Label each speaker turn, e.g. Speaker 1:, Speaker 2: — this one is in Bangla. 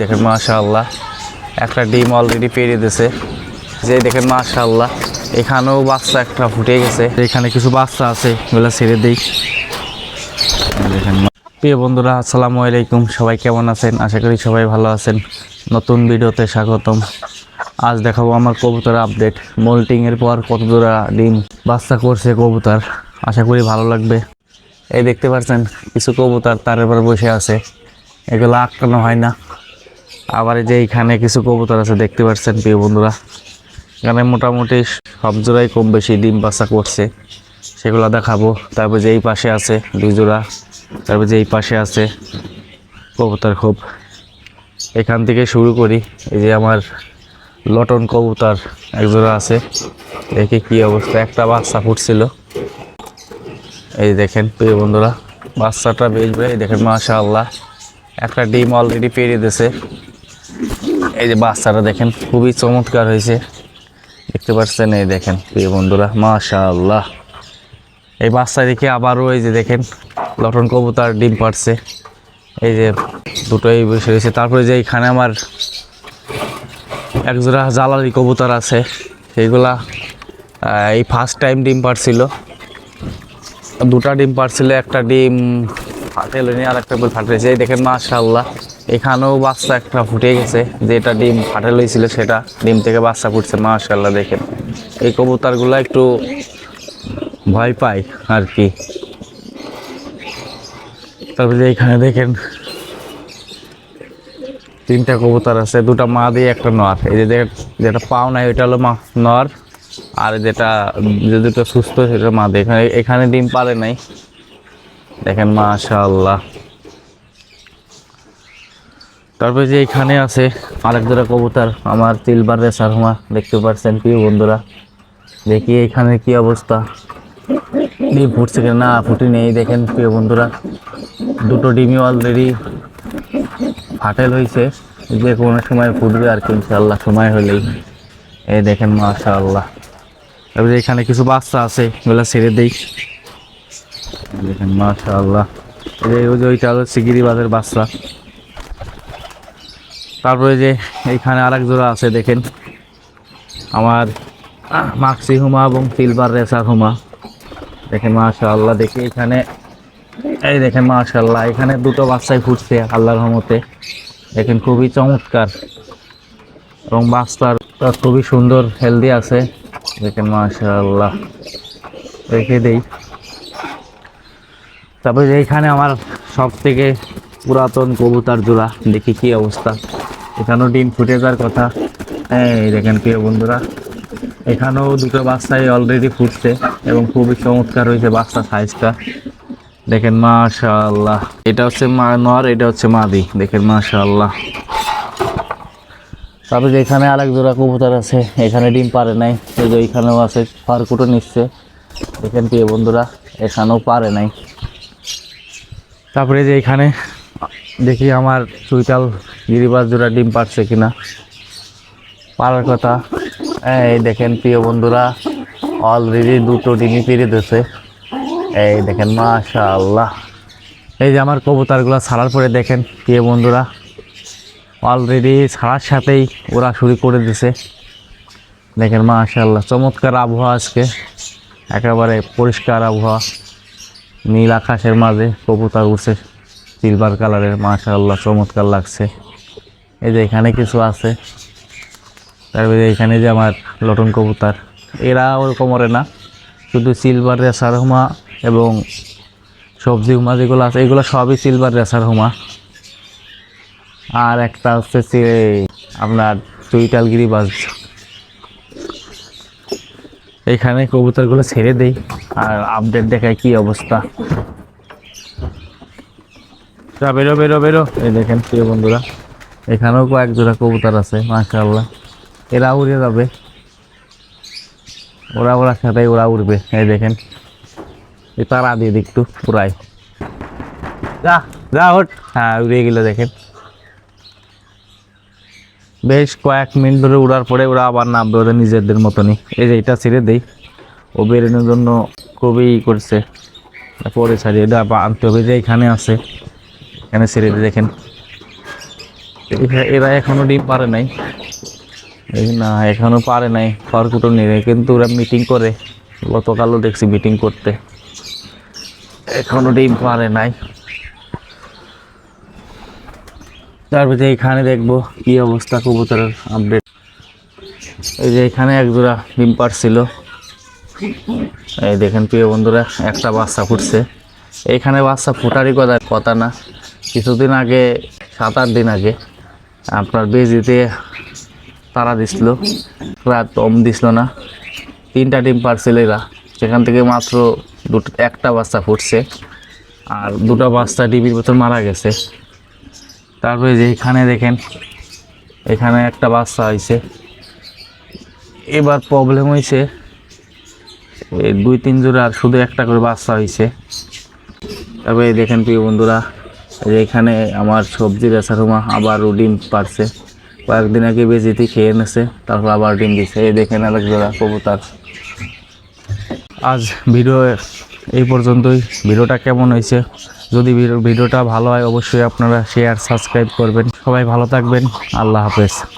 Speaker 1: দেখেন, মাশাআল্লাহ, একটা ডিম অলরেডি পেরিয়ে দিয়েছে যে দেখেন, মাশাআল্লাহ, এখানেও বাচ্চা একটা ফুটে গেছে। এখানে কিছু বাচ্চা আছে, এগুলো ছেড়ে দিই। দেখেন প্রিয় বন্ধুরা, আসসালামু আলাইকুম, সবাই কেমন আছেন? আশা করি সবাই ভালো আছেন। নতুন ভিডিওতে স্বাগতম। আজ দেখাবো আমার কবুতর আপডেট মোল্টিংয়ের পর কত দূরা ডিম বাচ্চা করছে কবুতর। আশা করি ভালো লাগবে। এই দেখতে পাচ্ছেন, কিছু কবুতর তার উপর বসে আছে। এগুলো আটকানো হয় না। আবার এই যে এইখানে কিছু কবুতর আছে, দেখতে পাচ্ছেন প্রিয় বন্ধুরা। এখানে মোটামুটি সব জোড়াই কম বেশি ডিম বাচ্চা করছে। সেগুলো দেখাবো। তারপর যে এই পাশে আছে দুই জোড়া, তারপর যে এই পাশে আছে কবুতর খুব এখান থেকে শুরু করি। এই যে আমার লটন কবুতর এক জোড়া আছে। দেখি কি অবস্থা। একটা বাচ্চা ফুটছিল। এই দেখেন প্রিয় বন্ধুরা, বাচ্চাটা বেচবে এই দেখেন মাশা আল্লাহ একটা ডিম অলরেডি পেরিয়ে দিয়েছে এই যে বাচ্চাটা দেখেন, খুবই চমৎকার হয়েছে। দেখতে পাচ্ছেন, এই দেখেন, প্রিয় বন্ধুরা মাশা আল্লাহ এই বাচ্চা দেখে আবারও এই যে দেখেন, লটন কবুতার ডিম পাড়ছে। এই যে দুটোই বসে রয়েছে। তারপরে যে এখানে আমার একজোড়া জালালি কবুতর আছে, সেইগুলা এই ফার্স্ট টাইম ডিম পাড়ছিল। দুটা ডিম পারছিল একটা ডিম ফাটেল নি আর একটা ফাটেছে এই দেখেন, মাশাআল্লাহ। এখানেও বাচ্চা একটা ফুটে গেছে, যেটা ডিম ফাটেল হয়েছিল সেটা ডিম থেকে বাচ্চা ফুটছে, মাশাআল্লাহ দেখেন। এই কবুতরগুলো একটু ভয় পায় আর কি তারপরে এখানে দেখেন, তিনটা কবুতর আছে, দুটা মা দিয়ে একটা নর। এই যে যেটা পাও নাই ওইটা হলো মা, নর। আর যেটা, যে দুটো সুস্থ সেটা মা দিয়ে। এখানে এখানে ডিম পারে নাই। দেখেন, মাশাআল্লাহ। তারপরে যে এখানে আছে আরেক জোড়া কবুতর, আমার তিলবার রেসার হুমা, দেখতে পাচ্ছেন প্রিয় বন্ধুরা। দেখি এখানে কি অবস্থা। ডিম ফুটছে কিনা? না, ফুটি নেই, দেখেন প্রিয় বন্ধুরা। দুটো ডিমই অলরেডি ফাটেল হয়েছে যে কোনো সময় ফুটবে আর কি ইনশাল্লাহ সময় হলেই। এই দেখেন, মাশাআল্লাহ। তারপরে এখানে কিছু বাচ্চা আছে, এগুলো ছেড়ে দেই। দেখেন, মাশাআল্লাহ। এই যে ওই যে ওইটা হলো সিগিরিবাদের বাচ্চা। তারপরে যে এইখানে আরেক জোড়া আছে, দেখেন। আমার মাক্সি হুমা এবং সিলভার রেসার হুমা। দেখেন, মাশাআল্লাহ, দেখি এখানে। এই দেখেন, মাশাআল্লাহ, এখানে দুটো বাচ্চাই ফুটছে, আল্লাহর রহমতে। দেখেন, খুবই চমৎকার। এবং বাচ্চার খুবই সুন্দর হেলদি আছে। দেখেন, মাশাআল্লাহ, রেখে দেই। তারপরে এইখানে আমার সব থেকে পুরাতন কবুতার জোড়া, দেখি কি অবস্থা। এখানেও ডিম ফুটে যাওয়ার কথা। হ্যাঁ এই দেখেন প্রিয় বন্ধুরা, এখানেও দুটো বাচ্চাই অলরেডি ফুটছে এবং খুবই চমৎকার হয়েছে বাচ্চা সাইজটা দেখেন, মাশাআল্লাহ। এটা হচ্ছে মা নর এটা হচ্ছে মাদি। দেখেন, মাশাআল্লাহ। তারপরে এখানে আরেক জোড়া কবুতর আছে, এখানে ডিম পারে নাই, এই যে এখানেও আছে, ফারকুটো নিচ্ছে। দেখেন, প্রিয় বন্ধুরা, এখানেও পারে নাই। তারপরে যে এখানে দেখি আমার চুইটাল গিরিবাস জোড়া ডিম পারছে কিনা? পারার কথা। এই দেখেন প্রিয় বন্ধুরা অলরেডি দুটো ডিমই পেরে দিয়েছে। এই দেখেন মাশা আল্লাহ এই যে আমার কবুতরগুলো ছাড়ার পরে দেখেন, প্রিয় বন্ধুরা অলরেডি ছাড়ার সাথেই ওরা শুরু করে দিছে দেখেন, মাশাআল্লাহ, চমৎকার আবহাওয়া আজকে। একেবারে পরিষ্কার আবহাওয়া। নীল আকাশের মাঝে কবুতর উঠছে সিলভার কালারের মাশাআল্লাহ, চমৎকার লাগছে। এই যে এখানে কিছু আছে। তারপরে এখানে যে আমার লটন কবুতর, এরা ওরকম ওরে না। শুধু সিলভার রেসার হুমা এবং সবজি হুমা যেগুলো আছে, এগুলো সবই সিলভার রেসার হুমা। আর একটা হচ্ছে আপনার চুইটালগিরি বাস এখানে কবুতরগুলো ছেড়ে দেই আর আপডেট দেখায় কি অবস্থা। বেরো বেরো বেরো। এই দেখেন, প্রিয় বন্ধুরা। এখানেও কয়েক জোড়া কবুতর আছে, মাশাআল্লাহ। এরা উড়ে যাবে। ওরা ওরা সাথে ওরা উড়বে, এই দেখেন। এই তারা দিয়ে একটু, পুরাই। যা যা ওঠ। হ্যাঁ উড়ে গেল, দেখেন। বেশ কয়েক মিনিট ধরে উড়ার পরে ওরা আবার নামবে ওদের নিজেদের মতনই। এই যে এটা ছেড়ে দেই। ও বেরোনোর জন্য খুবই করছে। পরে ছাড়িয়ে এটা আনতে হবে যে এখানে আছে। এখানে ছেড়ে দিয়ে দেখেন। এরা এখনও ডিম পারে নাই। না, এখনও পারে নাই খড়কুটো নিয়ে কিন্তু ওরা মিটিং করে। গতকালও দেখছি মিটিং করতে। এখনও ডিম পারে নাই। তারপরে এখানে দেখব কি অবস্থা কবুতরের আপডেট এই যে এখানে এক জোড়া ডিম পারছিল। এই দেখেন প্রিয় বন্ধুরা, একটা বাচ্চা ফুটছে। এইখানে বাচ্চা ফুটারই কথা কথা না। কিছুদিন আগে, সাত আট দিন আগে আপনার বেজিতে তারা দিছিল। রাত কম দিছিল না। তিনটা ডিম পারছিল এরা। সেখান থেকে মাত্র দুটো একটা বাচ্চা ফুটছে। আর দুটো বাচ্চা ডিবির ভেতর মারা গেছে। তারপরে যে এখানে দেখেন, এখানে একটা বাচ্চা হয়েছে এবার প্রবলেম হয়েছে দুই তিন জোড়া আর শুধু একটা করে বাচ্চা হয়েছে তারপরে দেখেন প্রিয় বন্ধুরা এখানে আমার সবজি বেচার রুমা আবারও ডিম পারছে। কয়েকদিন আগে বেজিতে খেয়ে এনেছে তারপর আবার ডিম দিছে। এই দেখেন আরেক জোড়া কবুতার। আজ ভিডিও এই পর্যন্তই। ভিডিওটা কেমন হয়েছে? যদি ভিডিও- ভিডিওটা ভালো হয়, অবশ্যই আপনারা শেয়ার সাবস্ক্রাইব করবেন। সবাই ভালো থাকবেন। আল্লাহ হাফেজ।